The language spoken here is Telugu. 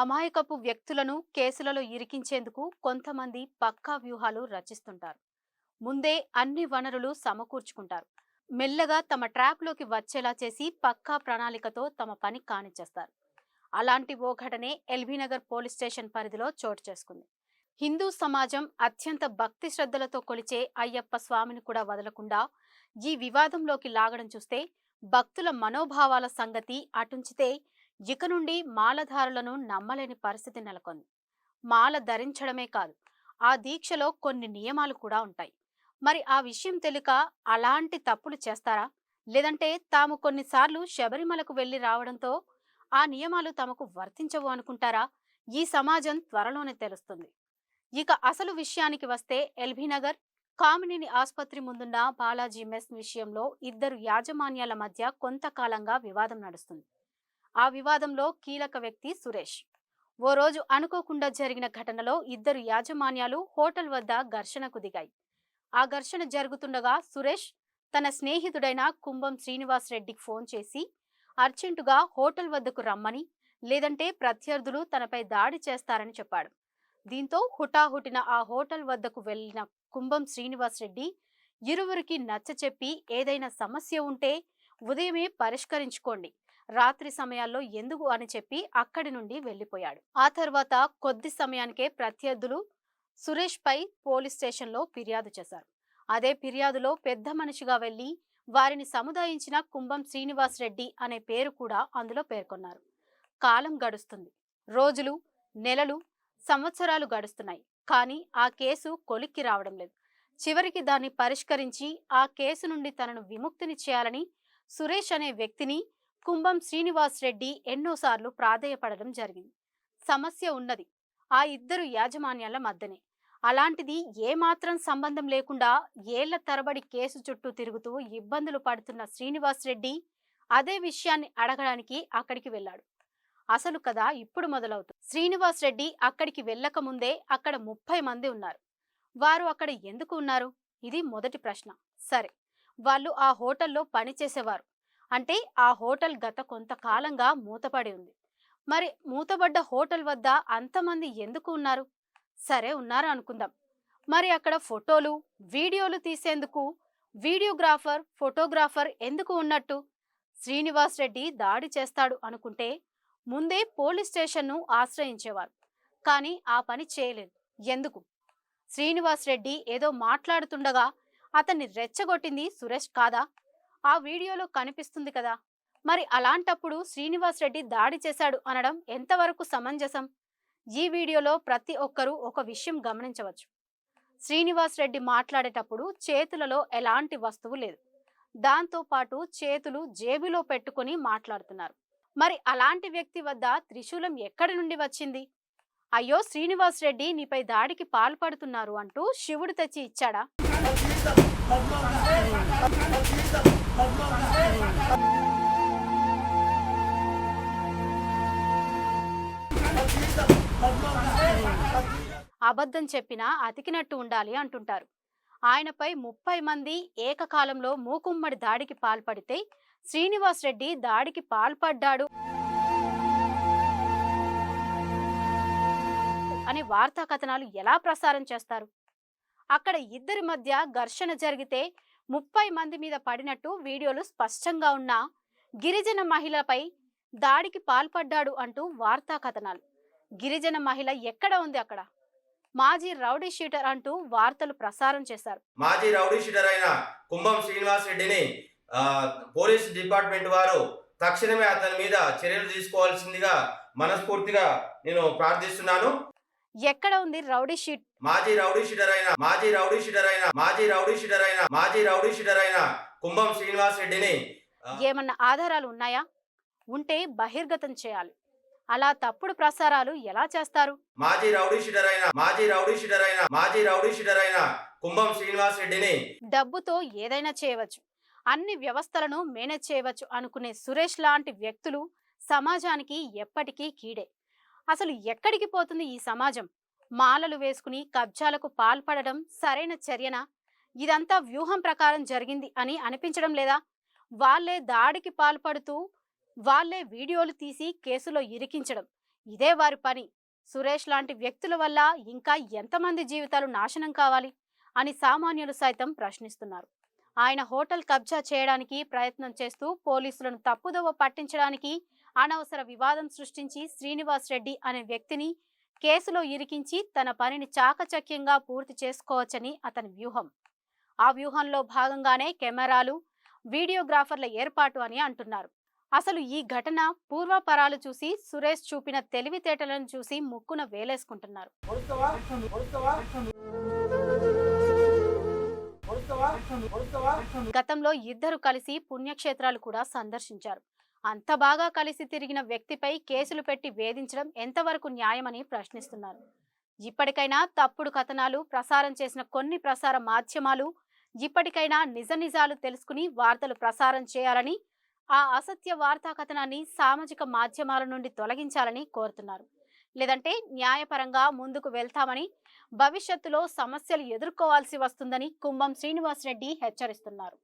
అమాయకపు వ్యక్తులను కేసులలో ఇరికించేందుకు కొంతమంది పక్కా వ్యూహాలు రచిస్తుంటారు. ముందే అన్ని వనరులు సమకూర్చుకుంటారు. మెల్లగా తమ ట్రాప్లోకి వచ్చేలా చేసి పక్కా ప్రణాళికతో తమ పని కానిచ్చేస్తారు. అలాంటి ఓ ఘటనే ఎల్బీనగర్ పోలీస్ స్టేషన్ పరిధిలో చోటు చేసుకుంది. హిందూ సమాజం అత్యంత భక్తి శ్రద్ధలతో కొలిచే అయ్యప్ప స్వామిని కూడా వదలకుండా ఈ వివాదంలోకి లాగడం చూస్తే భక్తుల మనోభావాల సంగతి అటుంచితే ఇక నుండి మాలధారులను నమ్మలేని పరిస్థితి నెలకొంది. మాల ధరించడమే కాదు ఆ దీక్షలో కొన్ని నియమాలు కూడా ఉంటాయి. మరి ఆ విషయం తెలియక అలాంటి తప్పులు చేస్తారా? లేదంటే తాము కొన్నిసార్లు శబరిమలకు వెళ్ళి రావడంతో ఆ నియమాలు తమకు వర్తించవు అనుకుంటారా? ఈ సమాజం త్వరలోనే తెలుస్తుంది. ఇక అసలు విషయానికి వస్తే ఎల్బీనగర్ కామినేని ఆసుపత్రి ముందున్న బాలాజీ మెస్ విషయంలో ఇద్దరు యాజమాన్యాల మధ్య కొంతకాలంగా వివాదం నడుస్తుంది. ఆ వివాదంలో కీలక వ్యక్తి సురేష్. ఓ రోజు అనుకోకుండా జరిగిన ఘటనలో ఇద్దరు యాజమాన్యాలు హోటల్ వద్ద ఘర్షణకు దిగాయి. ఆ ఘర్షణ జరుగుతుండగా సురేష్ తన స్నేహితుడైన కుంభం శ్రీనివాస్ రెడ్డికి ఫోన్ చేసి అర్జెంటుగా హోటల్ వద్దకు రమ్మని లేదంటే ప్రత్యర్థులు తనపై దాడి చేస్తారని చెప్పాడు. దీంతో హుటాహుటిన ఆ హోటల్ వద్దకు వెళ్ళిన కుంభం శ్రీనివాస్ రెడ్డి ఇరువురికి నచ్చచెప్పి ఏదైనా సమస్య ఉంటే ఉదయమే పరిష్కరించుకోండి. రాత్రి సమయాల్లో ఎందుకు అని చెప్పి అక్కడి నుండి వెళ్ళిపోయాడు ఆ తర్వాత కొద్ది సమయానికే ప్రత్యర్థులు సురేష్ పై పోలీస్ స్టేషన్లో ఫిర్యాదు చేశారు. అదే ఫిర్యాదులో పెద్ద మనిషిగా వెళ్ళి వారిని సముదాయించిన కుంభం శ్రీనివాస్ రెడ్డి అనే పేరు కూడా అందులో పేర్కొన్నారు. కాలం గడుస్తుంది. రోజులు నెలలు సంవత్సరాలు గడుస్తున్నాయి. కానీ ఆ కేసు కొలిక్కి రావడం లేదు. చివరికి దాన్ని పరిష్కరించి ఆ కేసు నుండి తనను విముక్తిని చేయాలని సురేష్ అనే వ్యక్తిని కుంభం శ్రీనివాస్ రెడ్డి ఎన్నోసార్లు ప్రాధేయపడడం జరిగింది. సమస్య ఉన్నది. ఆ ఇద్దరు యాజమాన్యాల మధ్యనే. అలాంటిది ఏమాత్రం సంబంధం లేకుండా ఏళ్ళ తరబడి కేసు చుట్టూ తిరుగుతూ ఇబ్బందులు పడుతున్న శ్రీనివాస్ రెడ్డి అదే విషయాన్ని అడగడానికి అక్కడికి వెళ్ళాడు. అసలు కదా ఇప్పుడు మొదలవుతుంది శ్రీనివాస్ రెడ్డి అక్కడికి వెళ్ళక ముందే అక్కడ ముప్పై మంది ఉన్నారు. వారు అక్కడ ఎందుకు ఉన్నారు? ఇది మొదటి ప్రశ్న. సరే. వాళ్ళు ఆ హోటల్లో పనిచేసేవారు అంటే ఆ హోటల్ గత కొంతకాలంగా మూతపడి ఉంది. మరి మూతబడ్డ హోటల్ వద్ద అంతమంది ఎందుకు ఉన్నారు? సరే ఉన్నారు అనుకుందాం. మరి అక్కడ ఫోటోలు వీడియోలు తీసేందుకు వీడియోగ్రాఫర్ ఫోటోగ్రాఫర్ ఎందుకు ఉన్నట్టు? శ్రీనివాస్ రెడ్డి దాడి చేస్తాడు అనుకుంటే ముందే పోలీస్ స్టేషన్ను ఆశ్రయించేవారు. కానీ ఆ పని చేయలేదు. ఎందుకు? శ్రీనివాస్ రెడ్డి ఏదో మాట్లాడుతుండగా అతన్ని రెచ్చగొట్టింది సురేష్ కాదా? ఆ వీడియోలో కనిపిస్తుంది కదా! మరి అలాంటప్పుడు శ్రీనివాస్ రెడ్డి దాడి చేశాడు అనడం ఎంతవరకు సమంజసం? ఈ వీడియోలో ప్రతి ఒక్కరూ ఒక విషయం గమనించవచ్చు. శ్రీనివాస్ రెడ్డి మాట్లాడేటప్పుడు చేతులలో ఎలాంటి వస్తువు లేదు. దాంతో పాటు చేతులు జేబులో పెట్టుకుని మాట్లాడుతున్నారు. మరి అలాంటి వ్యక్తి వద్ద త్రిశూలం ఎక్కడి నుండి వచ్చింది? అయ్యో శ్రీనివాస్ రెడ్డి నీపై దాడికి పాల్పడుతున్నారు అంటూ శివుడు తెచ్చి ఇచ్చాడా? అబద్ధం చెప్పినా అతికినట్టు ఉండాలి అంటుంటారు. ఆయనపై ముప్పై మంది ఏకకాలంలో మూకుమ్మడి దాడికి పాల్పడితే శ్రీనివాస్ రెడ్డి దాడికి పాల్పడ్డాడు అని వార్తా కథనాలు ఎలా ప్రసారం చేస్తారు? అక్కడ ఇద్దరి మధ్య ఘర్షణ జరిగితే ముప్పై మంది మీద పడినట్టు వీడియోలు స్పష్టంగా ఉన్న గిరిజన మహిళపై దాడికి పాల్పడ్డాడు అంటూ వార్తా కథనాలు గిరిజన మహిళ ఎక్కడ ఉంది అక్కడ? మాజీ రౌడీ షీటర్ అంటూ వార్తలు ప్రసారం చేశారు. మాజీ రౌడీ షీటర్ అయిన కుంభం శ్రీనివాస్ రెడ్డిని పోలీస్ డిపార్ట్మెంట్ వారు తక్షణమే అతని మీద చర్యలు తీసుకోవాల్సిందిగా మనస్ఫూర్తిగా నేను ప్రార్థిస్తున్నాను. ఎక్కడ ఉంది రౌడీ షీట్? మాజీ రౌడీ షీటర్ అయిన మాజీ రౌడీ షీటర్ అయిన మాజీ రౌడీ షీటర్ అయిన మాజీ రౌడీ షీటర్ అయిన కుంభం శ్రీనివాస్ రెడ్డిని ఏమన్నా ఆధారాలు ఉన్నాయా? ఉంటే బహిర్గతం చేయాలి. అలా తప్పుడు ప్రసారాలు ఎలా చేస్తారు? మాజీ రౌడీ షీటర్ అయిన మాజీ రౌడీ షీటర్ అయిన మాజీ రౌడీ షీటర్ అయిన కుంభం శ్రీనివాస్ రెడ్డిని డబ్బుతో ఏదైనా చేయవచ్చు. అన్ని వ్యవస్థలను మేనేజ్ చేయవచ్చు అనుకునే సురేష్ లాంటి వ్యక్తులు సమాజానికి ఎప్పటికీ కీడే. అసలు ఎక్కడికి పోతుంది ఈ సమాజం? మాలలు వేసుకుని కబ్జాలకు పాల్పడడం సరైన చర్యనా? ఇదంతా వ్యూహం ప్రకారం జరిగింది అని అనిపించడం లేదా? వాళ్ళే దాడికి పాల్పడుతూ వాళ్ళే వీడియోలు తీసి కేసులో ఇరికించడం. ఇదే వారి పని. సురేష్ లాంటి వ్యక్తుల వల్ల ఇంకా ఎంతమంది జీవితాలు నాశనం కావాలి? అని సామాన్యులు సైతం ప్రశ్నిస్తున్నారు. ఆయన హోటల్ కబ్జా చేయడానికి ప్రయత్నం చేస్తూ పోలీసులను తప్పుదోవ పట్టించడానికి అనవసర వివాదం సృష్టించి శ్రీనివాస్ రెడ్డి అనే వ్యక్తిని కేసులో ఇరికించి తన పనిని చాకచక్యంగా పూర్తి చేసుకోవచ్చని అతని వ్యూహం. ఆ వ్యూహంలో భాగంగానే కెమెరాలు వీడియోగ్రాఫర్ల ఏర్పాటు అని అంటున్నారు. అసలు ఈ ఘటన పూర్వపరాలు చూసి సురేష్ చూపిన తెలివితేటలను చూసి ముక్కున వేలేసుకుంటున్నారు. గతంలో ఇద్దరు కలిసి పుణ్యక్షేత్రాలు కూడా సందర్శించారు. అంత బాగా కలిసి తిరిగిన వ్యక్తిపై కేసులు పెట్టి వేధించడం ఎంతవరకు న్యాయమని ప్రశ్నిస్తున్నారు. ఇప్పటికైనా తప్పుడు కథనాలు ప్రసారం చేసిన కొన్ని ప్రసార మాధ్యమాలు ఇప్పటికైనా నిజ నిజాలు తెలుసుకుని వార్తలు ప్రసారం చేయాలని ఆ అసత్య వార్తా కథనాన్ని సామాజిక మాధ్యమాల నుండి తొలగించాలని కోరుతున్నారు. లేదంటే న్యాయపరంగా ముందుకు వెళ్తామని భవిష్యత్తులో సమస్యలు ఎదుర్కోవాల్సి వస్తుందని కుంభం శ్రీనివాస్ రెడ్డి హెచ్చరిస్తున్నారు.